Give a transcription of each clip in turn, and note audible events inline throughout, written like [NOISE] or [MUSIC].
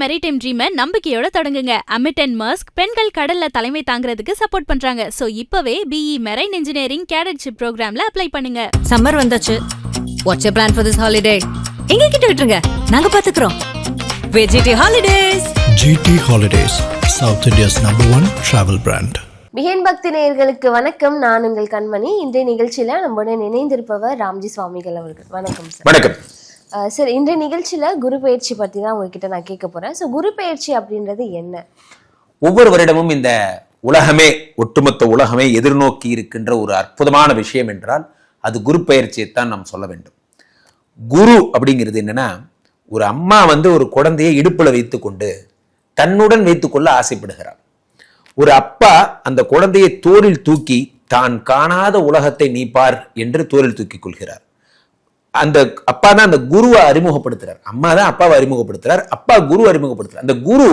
Maritime ட்ரீமை நம்பிக்கையோட தொடங்குங்க. AMET and மர்ஸ்க் பெண்கள் கடல்ல தலைமை தாங்கிறதுக்கு சப்போர்ட் பண்றாங்க. சோ இப்பவே பிஇ மெரைன் இன்ஜினியரிங் கேடட்ஷிப் ப்ரோக்ராம்ல அப்ளை பண்ணுங்க. சம்மர் வந்தாச்சு. What's you plan for this holiday எங்க கிட்ட விட்டுருங்க. நாங்க பாத்துக்கிறோம். VGT holidays GT Holidays, South India's number one travel brand. பிஹேன் பக்தி நேயர்களுக்கு வணக்கம். நான் உங்கள் கண்மணி. இன்றைய நிகழ்ச்சியில நம்முடன் இணைந்திருப்பவர் ராம்ஜி சுவாமிகள் அவர்கள். வணக்கம் சார் வணக்கம். சரி இன்றைய நிகழ்ச்சியில குரு பயிற்சி பற்றி தான் உங்ககிட்ட நான் கேட்க போறேன். ஸோ குரு பயிற்சி அப்படின்றது என்ன? ஒவ்வொரு வருடமும் இந்த உலகமே ஒட்டுமொத்த உலகமே எதிர்நோக்கி இருக்கின்ற ஒரு அற்புதமான விஷயம் என்றால் அது குரு பயிற்சியைத்தான் நாம் சொல்ல வேண்டும். குரு அப்படிங்கிறது என்னன்னா ஒரு அம்மா வந்து ஒரு குழந்தையை இடுப்பில் வைத்துக்கொண்டு தன்னுடன் வைத்துக்கொள்ள ஆசைப்படுகிறார் ஒரு அப்பா அந்த குழந்தையை தோளில் தூக்கி தான் காணாத உலகத்தை நீப்பார் என்று தோளில் தூக்கிக் கொள்கிறார். அந்த அப்பா தான் அந்த குருவை அறிமுகப்படுத்துறார். அம்மா தான் அப்பாவை அறிமுகப்படுத்துறார். அப்பா குரு அறிமுகப்படுத்துறார். அந்த குரு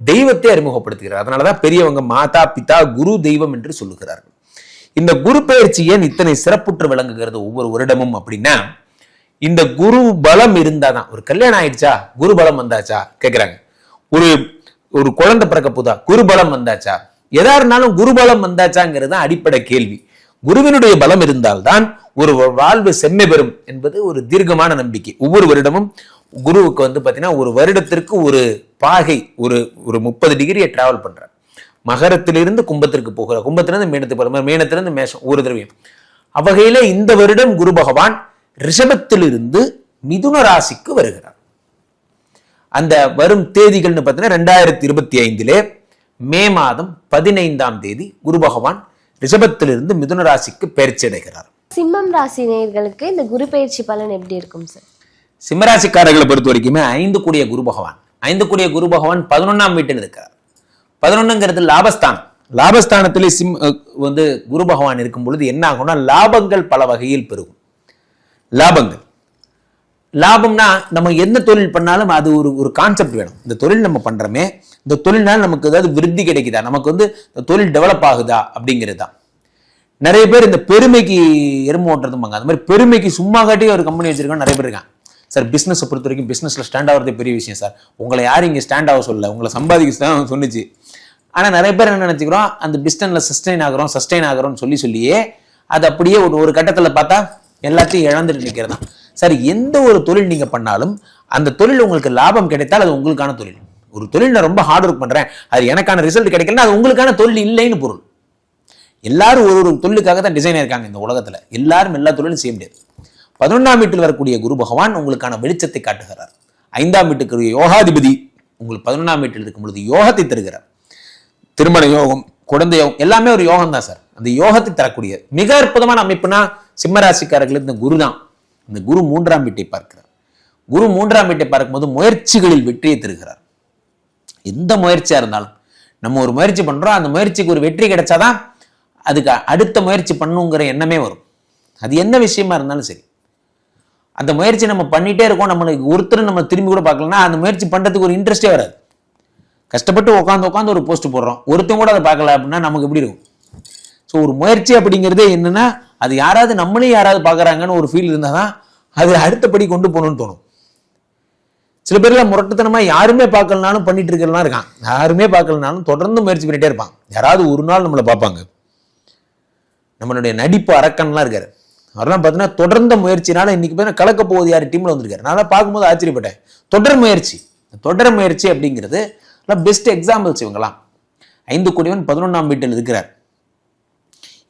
தெய்வத்தை அறிமுகப்படுத்துகிறார். அதனாலதான் பெரியவங்க மாதா பிதா குரு தெய்வம் என்று சொல்லுகிறார்கள். இந்த குரு பயிற்சி ஏன் இத்தனை சிறப்புற்று விளங்குகிறது ஒவ்வொரு வருடமும் அப்படின்னா இந்த குரு பலம் இருந்தாதான். ஒரு கல்யாணம் ஆயிடுச்சா? குரு பலம் வந்தாச்சா? கேட்குறாங்க ஒரு ஒரு குழந்தை பிறக்க போதா? குரு பலம் வந்தாச்சா? எதா இருந்தாலும் குரு பலம் வந்தாச்சாங்கிறது தான் அடிப்படை கேள்வி. குருவினுடைய பலம் இருந்தால்தான் ஒரு வாழ்வு செம்மை பெறும் என்பது ஒரு தீர்க்கமான நம்பிக்கை. ஒவ்வொரு வருடமும் குருவுக்கு வந்து பார்த்தீங்கன்னா ஒரு வருடத்திற்கு ஒரு பாகை ஒரு ஒரு முப்பது டிகிரியை டிராவல் பண்ணுறார் மகரத்திலிருந்து கும்பத்திற்கு போகிறார் கும்பத்திலிருந்து மீனத்துக்கு போகிற மீனத்திலிருந்து மேஷம் ஒரு திரவியம். அவ்வகையில இந்த வருடம் குரு பகவான் ரிஷபத்திலிருந்து மிதுன ராசிக்கு வருகிறார். அந்த வரும் தேதிகள்னு பார்த்தீங்கன்னா ரெண்டாயிரத்தி இருபத்தி ஐந்திலே மே மாதம் பதினைந்தாம் தேதி குரு பகவான் ரிஷபத்திலிருந்து மிதுன ராசிக்கு பயிற்சி அடைகிறார். சிம்மம் ராசி நேயர்களுக்கு இந்த குரு பயிற்சி பலன் எப்படி இருக்கும் சார் சிம்மராசிக்காரர்களை பொறுத்த வரைக்குமே ஐந்து கூடிய குரு பகவான். ஐந்து கூடிய குரு பகவான் பதினொன்னாம் வீட்டில் இருக்கிறார். பதினொன்னுங்கிறது லாபஸ்தானம். லாபஸ்தானத்திலே சிம் வந்து குரு பகவான் இருக்கும் பொழுது என்ன ஆகும்னா லாபங்கள் பல வகையில் பெருகும். லாபங்கள். லாபம்னா நம்ம எந்த தொழில் பண்ணாலும் அது ஒரு ஒரு கான்செப்ட் வேணும். இந்த தொழில் நம்ம பண்றோமே இந்த தொழில்னால நமக்கு ஏதாவது விருத்தி கிடைக்குதா? நமக்கு வந்து இந்த தொழில் டெவலப் ஆகுதா? அப்படிங்கிறது தான். நிறைய பேர் இந்த பெருமைக்கு எறும்பு ஓட்டுறதும்பாங்க. அந்த மாதிரி பெருமைக்கு சும்மா காட்டி ஒரு கம்பெனி வச்சிருக்கோம் நிறைய பேர் இருக்காங்க. சார் பிஸ்னஸை பொறுத்த வரைக்கும் பிஸ்னஸில் ஸ்டாண்ட் ஆகிறது பெரிய விஷயம் சார். உங்களை யாரும் இங்கே ஸ்டாண்ட் ஆக சொல்ல உங்களை சம்பாதிக்க தான் [LAUGHS] சொன்னுச்சு. ஆனால் நிறைய பேர் என்ன நினச்சிக்கிறோம்? அந்த பிஸ்டனில் சஸ்டெயின் ஆகிறோம் சஸ்டெயின் ஆகிறோம்னு சொல்லி சொல்லியே அது அப்படியே ஒரு ஒரு கட்டத்தில் பார்த்தா எல்லாத்தையும் இழந்துட்டு நிற்கிறது தான் சார் எந்த ஒரு தொழில் நீங்கள் பண்ணாலும் அந்த தொழில் உங்களுக்கு லாபம் கிடைத்தால் அது உங்களுக்கான தொழில். ஒரு தொழில் நான் ரொம்ப ஹார்ட் ஒர்க் பண்ணுறேன் அது எனக்கான ரிசல்ட் கிடைக்கலன்னா அது உங்களுக்கான தொழில் இல்லைன்னு பொருள். எல்லாரும் ஒரு ஒரு தொழிலுக்காக தான் டிசைன் இருக்காங்க இந்த உலகத்துல. எல்லாரும் எல்லா தொழிலும் செய்ய முடியாது. பதினொன்றாம் வீட்டில் வரக்கூடிய குரு பகவான் உங்களுக்கான வெளிச்சத்தை காட்டுகிறார். ஐந்தாம் வீட்டுக்கு யோகாதிபதி உங்களுக்கு பதினொன்றாம் வீட்டில் இருக்கும் பொழுது யோகத்தை தருகிறார். திருமண யோகம் குழந்தை யோகம் எல்லாமே ஒரு யோகம் தான் சார். அந்த யோகத்தை தரக்கூடிய மிக அற்புதமான அமைப்புனா சிம்மராசிக்காரர்கள் இந்த குரு தான். இந்த குரு மூன்றாம் வீட்டை பார்க்கிறார். குரு மூன்றாம் வீட்டை பார்க்கும்போது முயற்சிகளில் வெற்றியை தருகிறார். எந்த முயற்சியா இருந்தாலும் நம்ம ஒரு முயற்சி பண்ணுறோம் அந்த முயற்சிக்கு ஒரு வெற்றி கிடைச்சாதான் அதுக்கு அடுத்த முயற்சி பண்ணுங்கிற எண்ணமே வரும். அது என்ன விஷயமா இருந்தாலும் சரி. அந்த முயற்சி நம்ம பண்ணிட்டே இருக்கோம் நம்மளுக்கு ஒருத்தர் நம்ம திரும்பி கூட பார்க்கலன்னா அந்த முயற்சி பண்ணுறதுக்கு ஒரு இன்ட்ரெஸ்டே வராது. கஷ்டப்பட்டு உட்காந்து உட்காந்து ஒரு போஸ்ட் போடுறோம். ஒருத்தன் கூட அதை பார்க்கல அப்படின்னா நமக்கு எப்படி இருக்கும்? ஸோ ஒரு முயற்சி அப்படிங்கிறதே என்னன்னா அது யாராவது நம்மளையும் யாராவது பார்க்குறாங்கன்னு ஒரு ஃபீல் இருந்தால் தான் அது அடுத்தபடி கொண்டு போகணும்னு தோணும். சில பேர்லாம் முரட்டுத்தனமாக யாருமே பார்க்கலனாலும் பண்ணிட்டு இருக்கிறலாம் இருக்கான். யாருமே பார்க்கலனாலும் தொடர்ந்து முயற்சி பண்ணிட்டே இருப்பான். யாராவது ஒரு நாள் நம்மளை பார்ப்பாங்க. நம்மளுடைய நடிப்பு அரக்கன்லாம் இருக்காரு. அவரெல்லாம் பார்த்தீங்கன்னா தொடர்ந்த முயற்சினால இன்னைக்கு பார்த்தீங்கன்னா கலக்க போகுது யார்? டீம்ல வந்திருக்காரு. நான் தான் பார்க்கும்போது ஆச்சரியப்பட்டேன். தொடர் முயற்சி. தொடர் முயற்சி அப்படிங்கிறது பெஸ்ட் எக்ஸாம்பிள்ஸ் இவங்கலாம் ஐந்து கோடிவன் பதினொன்றாம் வீட்டில் இருக்கிறார்.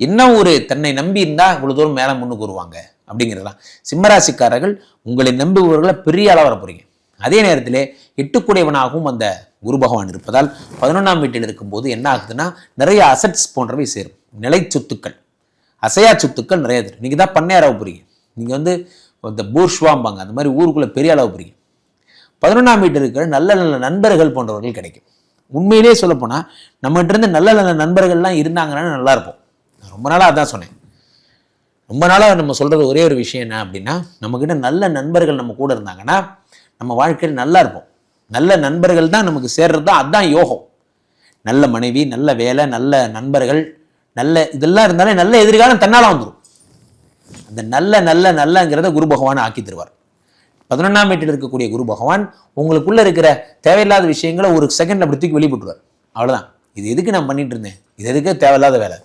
என்ன ஒரு தன்னை நம்பி இருந்தா இவ்வளவு தூரம் மேலே முன்னுக்கு வருவாங்க அப்படிங்கிறதுலாம் சிம்மராசிக்காரர்கள் உங்களை நம்புபவர்களை பெரிய அளவு வர போறீங்க. அதே நேரத்தில் எட்டுக்குடையவனாகவும் அந்த குரு பகவான் இருப்பதால் பதினொன்றாம் வீட்டில் இருக்கும்போது என்ன ஆகுதுன்னா நிறைய அசட்ஸ் போன்றவை சேரும். நிலை சொத்துக்கள். அசையா சொத்துக்கள் நிறைய தரும் நீங்கள் தான் பண்ணையாராக போகிறீங்க நீங்கள் வந்து இந்த பூர்ஷ்வாம்பாங்க. அந்த மாதிரி ஊருக்குள்ளே பெரிய அளவு போகிறீங்க பதினொன்றாம் வீட்டில் இருக்கிற நல்ல நல்ல நண்பர்கள் போன்றவர்கள் கிடைக்கும். உண்மையிலேயே சொல்லப்போனால் நம்மகிட்ட இருந்து நல்ல நல்ல நண்பர்கள்லாம் இருந்தாங்கன்னா நல்லா இருப்போம். நான் ரொம்ப நாளாக அதான் சொன்னேன். ரொம்ப நாளாக நம்ம சொல்கிறது ஒரே ஒரு விஷயம் என்ன அப்படின்னா நம்மக்கிட்ட நல்ல நண்பர்கள் நம்ம கூட இருந்தாங்கன்னா நம்ம வாழ்க்கையில் நல்லா இருப்போம். நல்ல நண்பர்கள் தான் நமக்கு சேர்றது தான் அதுதான் யோகம். நல்ல மனைவி நல்ல வேலை நல்ல நண்பர்கள் நல்ல இதெல்லாம் இருந்தாலே நல்ல எதிர்காலம் தன்னால் வந்துடும் அந்த நல்ல நல்ல நல்லங்கிறத குரு பகவான் ஆக்கி தருவார். பதினொன்றாம் வீட்டில் இருக்கக்கூடிய குரு பகவான் உங்களுக்குள்ள இருக்கிற தேவையில்லாத விஷயங்களை ஒரு செகண்ட் அப்படி தூக்கி வெளிப்பட்டுருவார் அவ்வளோதான் இது எதுக்கு நான் பண்ணிட்டு இருந்தேன்? இது எதுக்கு தேவையில்லாத வேலை?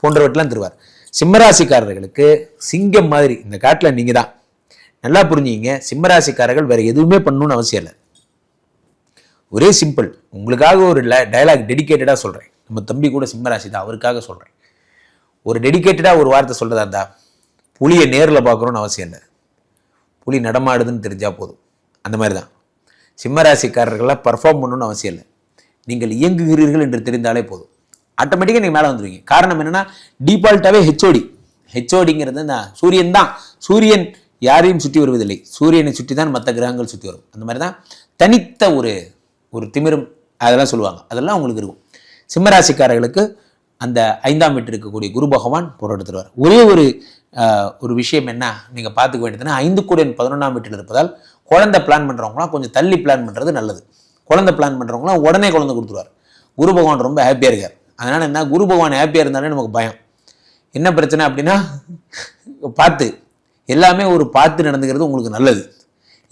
போன்றவற்றெல்லாம் தருவார். சிம்மராசிக்காரர்களுக்கு சிங்கம் மாதிரி இந்த காட்டில் நீங்கள் தான் நல்லா புரிஞ்சுங்க சிம்மராசிக்காரர்கள் வேறு எதுவுமே பண்ணணும்னு அவசியம் இல்லை. ஒரே சிம்பிள் உங்களுக்காக ஒரு டயலாக் டெடிகேட்டடாக சொல்கிறேன் நம்ம தம்பி கூட சிம்மராசி தான் அவருக்காக சொல்கிறேன் ஒரு டெடிகேட்டடாக ஒரு வார்த்தை சொல்கிறதா இருந்தா புலியை நேரில் பார்க்குறோன்னு அவசியம் இல்லை. புலி நடமாடுதுன்னு தெரிஞ்சால் போதும். அந்த மாதிரி தான். சிம்மராசிக்காரர்களாக பர்ஃபார்ம் பண்ணணும்னு அவசியம் இல்லை. நீங்கள் இயங்குகிறீர்கள் என்று தெரிந்தாலே போதும். ஆட்டோமேட்டிக்காக நீங்கள் மேலே வந்துருவீங்க. காரணம் என்னென்னா டிஃபால்ட்டாகவே ஹெச்ஓடி ஹெச்ஓடிங்கிறது நான் சூரியன் தான். சூரியன் யாரையும் சுற்றி வருவதில்லை. சூரியனை சுற்றி தான் மற்ற கிரகங்கள் சுற்றி வரும். அந்த மாதிரி தான் தனித்த ஒரு ஒரு திமிரும் அதெல்லாம் சொல்லுவாங்க. அதெல்லாம் உங்களுக்கு இருக்கும். சிம்மராசிக்காரர்களுக்கு அந்த ஐந்தாம் வீட்டில் இருக்கக்கூடிய குரு பகவான் பொருள் ஒரே ஒரு ஒரு விஷயம் என்ன நீங்கள் பார்த்துக்க வேண்டியதுன்னா ஐந்து கூடிய பதினொன்றாம் வீட்டில் இருப்பதால் குழந்தை பிளான் பண்ணுறவங்களாம் கொஞ்சம் தள்ளி பிளான் பண்ணுறது நல்லது. குழந்தை பிளான் பண்ணுறவங்களாம் உடனே குழந்தை கொடுத்துருவார். குரு பகவான் ரொம்ப ஹாப்பியாக இருக்கார். அதனால் என்ன குரு பகவான் ஹாப்பியாக இருந்தாலே நமக்கு பயம். என்ன பிரச்சனை அப்படின்னா பார்த்து எல்லாமே ஒரு பார்த்து நடந்துக்கிறது உங்களுக்கு நல்லது.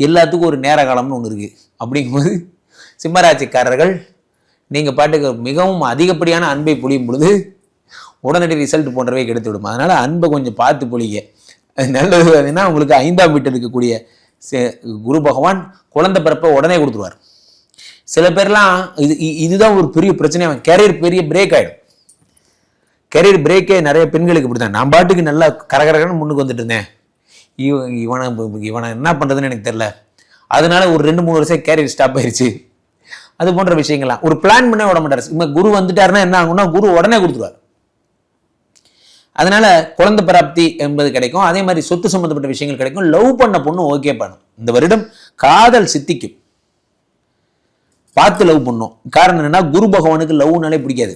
எல்லாத்துக்கும் ஒரு நேர காலம்னு ஒன்று இருக்குது அப்படிங்கும்போது சிம்மராசிக்காரர்கள் நீங்கள் பாட்டுக்கு மிகவும் அதிகப்படியான அன்பை பொழியும் பொழுது உடனடி ரிசல்ட் போன்றவை கெடுத்து விடும் அதனால் அன்பை கொஞ்சம் பார்த்து பொழிங்க. அது நல்லது அப்படின்னா உங்களுக்கு ஐந்தாம் வீட்டில் இருக்கக்கூடிய சே- குரு பகவான் குழந்தை பிறப்பை உடனே கொடுத்துருவார். சில பேர்லாம் இது இ- இதுதான் ஒரு பெரிய பிரச்சனை அவன் கேரியர் பெரிய பிரேக் ஆகிடும் கெரியர் பிரேக்கே நிறைய பெண்களுக்கு இப்படி தான் நான் பாட்டுக்கு நல்லா கரகரகன்னு முன்னுக்கு வந்துட்டு இருந்தேன். இவனை இவனை என்ன பண்ணுறதுன்னு எனக்கு தெரில அதனால ஒரு ரெண்டு மூணு வருஷம் கேரியர் ஸ்டாப் ஆயிடுச்சு அது போன்ற விஷயங்கள்லாம் ஒரு பிளான் பண்ண விட மாட்டார். இப்போ குரு வந்துட்டாருன்னா என்ன ஆகும்னா குரு உடனே கொடுத்துருவார். அதனால குழந்தை பிராப்தி என்பது கிடைக்கும். அதே மாதிரி சொத்து சம்பந்தப்பட்ட விஷயங்கள் கிடைக்கும். லவ் பண்ண பொண்ணு ஓகே பண்ணும். இந்த வருடம் காதல் சித்திக்கும். பார்த்து லவ் பண்ணும். காரணம் என்னன்னா குரு பகவானுக்கு லவ்னாலே பிடிக்காது.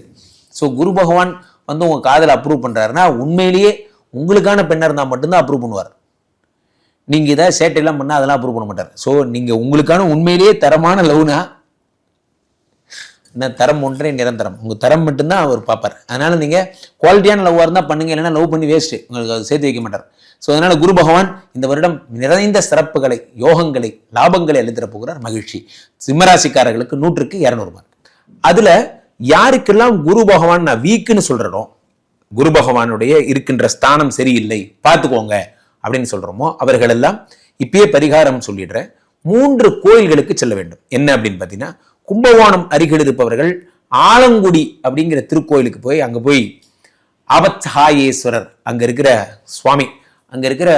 ஸோ குரு பகவான் வந்து உங்கள் காதலை அப்ரூவ் பண்ணுறாருன்னா உண்மையிலேயே உங்களுக்கான பெண்ணாக இருந்தால் மட்டும்தான் அப்ரூவ் பண்ணுவார். நீங்கள் இதை சேட்டையெல்லாம் பண்ணால் அதெல்லாம் அப்ரூவ் பண்ண மாட்டார். ஸோ நீங்கள் உங்களுக்கான உண்மையிலேயே தரமான லவ்னா என்ன தரம் ஒன்றே நிரந்தரம் உங்க தரம். மட்டும்தான் அவர் பார்ப்பார். அதனால நீங்க குவாலிட்டியான லவ்வாக இருந்தால் பண்ணுங்க இல்லைன்னா லவ் பண்ணி வேஸ்ட் உங்களுக்கு அது சேர்த்து வைக்க மாட்டார். ஸோ அதனால் குரு பகவான் இந்த வருடம் நிறைந்த சிறப்புகளை யோகங்களை லாபங்களை அளித்தர போகிறார் மகிழ்ச்சி. சிம்மராசிக்காரர்களுக்கு நூற்றுக்கு இரநூறு மார்க் அதுல யாருக்கெல்லாம் குரு பகவான் நான் வீக்குன்னு சொல்கிறனோ குரு பகவானுடைய இருக்கின்ற ஸ்தானம் சரியில்லை பார்த்துக்கோங்க அப்படின்னு சொல்றோமோ அவர்கள் எல்லாம் இப்பயே பரிகாரம் சொல்லிடுறேன். மூன்று கோயில்களுக்கு செல்ல வேண்டும். என்ன அப்படின்னு பார்த்தீங்கன்னா கும்பகோணம் அருகில் இருப்பவர்கள் ஆலங்குடி அப்படிங்கிற திருக்கோயிலுக்கு போய் அங்கே போய் அவத்ஹாயேஸ்வரர் அங்கே இருக்கிற சுவாமி அங்கே இருக்கிற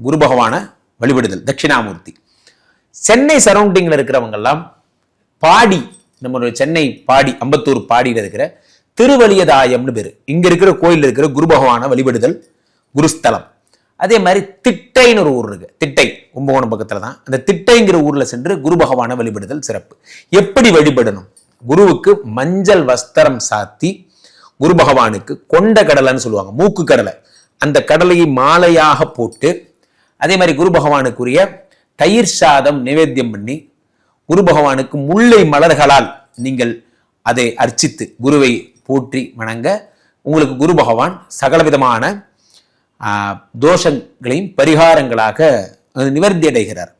குரு பகவானை வழிபடுதல் தட்சிணாமூர்த்தி. சென்னை சரௌண்டிங்கில் இருக்கிறவங்கெல்லாம் பாடி நம்மளுடைய சென்னை பாடி அம்பத்தூர் பாடியில் இருக்கிற திருவலியதாயம்னு பேர். இங்கே இருக்கிற கோயிலில் இருக்கிற குரு பகவானை வழிபடுதல் குருஸ்தலம். அதே மாதிரி திட்டைன்னு ஒரு ஊர் இருக்கு. திட்டை கும்பகோணம் பக்கத்தில் தான் அந்த திட்டைங்கிற ஊரில் சென்று குரு பகவானை வழிபடுதல் சிறப்பு. எப்படி வழிபடணும்? குருவுக்கு மஞ்சள் வஸ்திரம் சாத்தி குரு பகவானுக்கு கொண்ட கடலைன்னு சொல்லுவாங்க மூக்கு கடலை. அந்த கடலையை மாலையாக போட்டு அதே மாதிரி குரு பகவானுக்குரிய தயிர் சாதம் நிவேத்தியம் பண்ணி குரு பகவானுக்கு முல்லை மலர்களால் நீங்கள் அதை அர்ச்சித்து குருவை போற்றி வணங்க. உங்களுக்கு குரு பகவான் சகலவிதமான தோஷங்களையும் பரிகாரங்களாக அது நிவர்த்தி அடைகிறார்.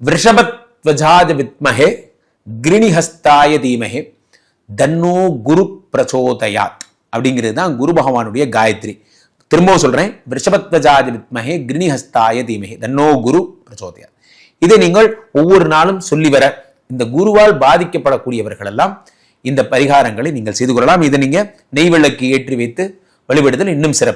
விஷபத்வஜாத வித்மஹே கிரிணிஹஸ்தாய தீமஹே தன்னோ குரு பிரச்சோதயாத் அப்படிங்கிறது தான் குரு பகவானுடைய காயத்ரி. திரும்பவும் சொல்றேன் விஷபத்வஜாதி வித்மஹே கிரிணிஹஸ்தாய தீமகே தன்னோ குரு பிரச்சோதயாத் இதை நீங்கள் ஒவ்வொரு நாளும் சொல்லி வர இந்த குருவால் பாதிக்கப்படக்கூடியவர்கள் எல்லாம் இந்த பரிகாரங்களை நீங்கள் செய்து கொள்ளலாம். இதை நீங்கள் நெய் விளக்கு ஏற்றி வைத்து வழிபடுதல் இன்னும் சிறப்பு.